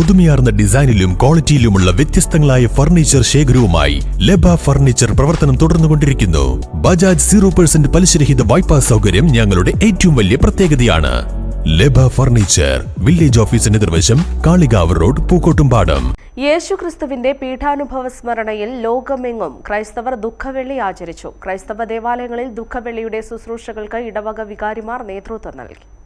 പുതുമയാർന്ന ഡിസൈനിലും ക്വാളിറ്റിയിലുമുള്ള വ്യത്യസ്തങ്ങളായ ഫർണിച്ചർ ശേഖരവുമായി ലബ ഫർണിച്ചർ പ്രവർത്തനം തുടർന്നുകൊണ്ടിരിക്കുന്നു. ബജാജ് സീറോ പെർസെന്റ് പലിശരഹിത വായ്പാ സൗകര്യം ഞങ്ങളുടെ ഏറ്റവും വലിയ പ്രത്യേകതയാണ്. ലബ ഫർണിച്ചർ വില്ലേജ് ഓഫീസിന് നിർവശം കാളികാവ് റോഡ് പൂക്കോട്ടുംപാടം. യേശുക്രിസ്തുവിന്റെ പീഠാനുഭവ സ്മരണയിൽ ലോകമെങ്ങും ക്രൈസ്തവർ ദുഃഖവെള്ളി ആചരിച്ചു. ക്രൈസ്തവ ദേവാലയങ്ങളിൽ ദുഃഖവെള്ളിയുടെ ശുശ്രൂഷകൾക്ക് ഇടവക വികാരിമാർ നേതൃത്വം നൽകി.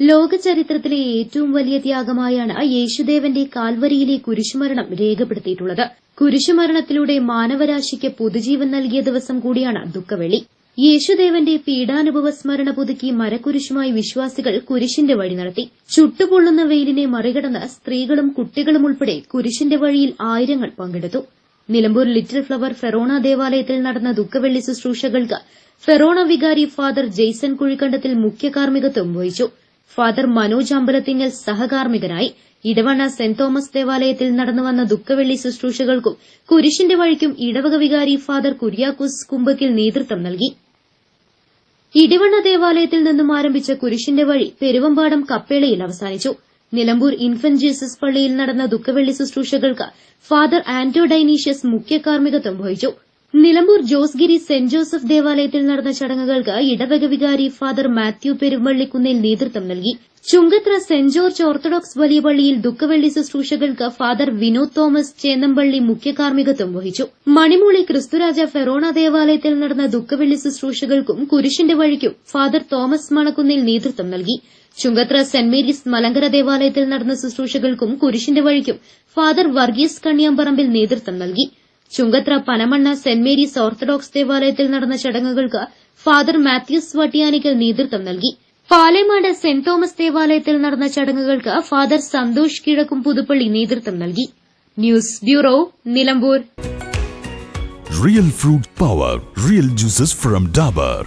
ലോക ചരിത്രത്തിലെ ഏറ്റവും വലിയ ത്യാഗമായാണ് യേശുദേവന്റെ കാൽവരിയിലെ കുരിശുമരണം രേഖപ്പെടുത്തിയിട്ടുള്ളത്. കുരിശുമരണത്തിലൂടെ മാനവരാശിക്ക് പുതുജീവൻ നൽകിയ ദിവസം കൂടിയാണ് ദുഃഖവെള്ളി. യേശുദേവന്റെ പീഡാനുഭവ സ്മരണ പുതുക്കി മരക്കുരിശുമായി വിശ്വാസികൾ കുരിശിന്റെ വഴി നടത്തി. ചുട്ടുപൊള്ളുന്ന വെയിലിനെ മറികടന്ന് സ്ത്രീകളും കുട്ടികളും ഉൾപ്പെടെ കുരിശിന്റെ വഴിയിൽ ആയിരങ്ങൾ പങ്കെടുത്തു. നിലമ്പൂർ ലിറ്റിൽ ഫ്ലവർ ഫെറോണ ദേവാലയത്തിൽ നടന്ന ദുഃഖവെള്ളി ശുശ്രൂഷകൾക്ക് ഫെറോണ വികാരി ഫാദർ ജെയ്സൺ കുഴിക്കണ്ടത്തിൽ മുഖ്യ കാർമ്മികത്വം വഹിച്ചു. ഫാദർ മനോജ് അമ്പലത്തിങ്ങൽ സഹകാർമ്മികനായി ഇടവണ്ണ സെന്റ് തോമസ് ദേവാലയത്തിൽ നടന്നുവന്ന ദുഃഖവെള്ളി ശുശ്രൂഷകൾക്കും കുരിശിന്റെ വഴിക്കും ഇടവക വികാരി ഫാദർ കുര്യാക്കോസ് കുമ്പക്കിൽ നേതൃത്വം നൽകി. ഇടവണ്ണ ദേവാലയത്തിൽ നിന്നും ആരംഭിച്ച കുരിശിന്റെ വഴി പെരുവമ്പാടം കപ്പേളയിൽ അവസാനിച്ചു. നിലമ്പൂർ ഇൻഫന്റ് ജീസസ് പള്ളിയിൽ നടന്ന ദുഃഖവെള്ളി ശുശ്രൂഷകൾക്ക് ഫാദർ ആന്റോ ഡൈനീഷ്യസ് മുഖ്യ കാർമ്മികത്വം വഹിച്ചു. നിലമ്പൂർ ജോസ്ഗിരി സെന്റ് ജോസഫ് ദേവാലയത്തിൽ നടന്ന ചടങ്ങുകൾക്ക് ഇടവക വികാരി ഫാദർ മാത്യു പെരുവള്ളിക്കുന്നിൽ നേതൃത്വം നൽകി. ചുങ്കത്ര സെന്റ് ജോർജ് ഓർത്തഡോക്സ് വലിയ പള്ളിയിൽ ദുഃഖവെള്ളി ശുശ്രൂഷകൾക്ക് ഫാദർ വിനോദ് തോമസ് ചേന്നമ്പള്ളി മുഖ്യ കാർമ്മികത്വം വഹിച്ചു. മണിമൂളി ക്രിസ്തുരാജ ഫെറോണ ദേവാലയത്തിൽ നടന്ന ദുഃഖവെള്ളി ശുശ്രൂഷകൾക്കും കുരിശിന്റെ വഴിക്കും ഫാദർ തോമസ് മണക്കുന്നിൽ നേതൃത്വം നൽകി. ചുങ്കത്ര സെന്റ് മേരീസ് മലങ്കര ദേവാലയത്തിൽ നടന്ന ശുശ്രൂഷകൾക്കും കുരിശിന്റെ വഴിക്കും ഫാദർ വർഗീസ് കണ്ണിയാമ്പറമ്പിൽ നേതൃത്വം നൽകി. Chungathara Panamanna saint Mary's orthodox ദേവാലയത്തിൽ നടന്ന ചടങ്ങുകൾക്ക് ഫാദർ മാത്യൂസ് വട്ടിയാനിക്കൽ നേതൃത്വം നൽകി. പാലേമാട് സെന്റ് തോമസ് ദേവാലയത്തിൽ നടന്ന ചടങ്ങുകൾക്ക് ഫാദർ സന്തോഷ് കിഴക്കും പുതുപ്പള്ളി നേതൃത്വം നൽകി. News bureau Nilambur. Real fruit power real juices from Dabur.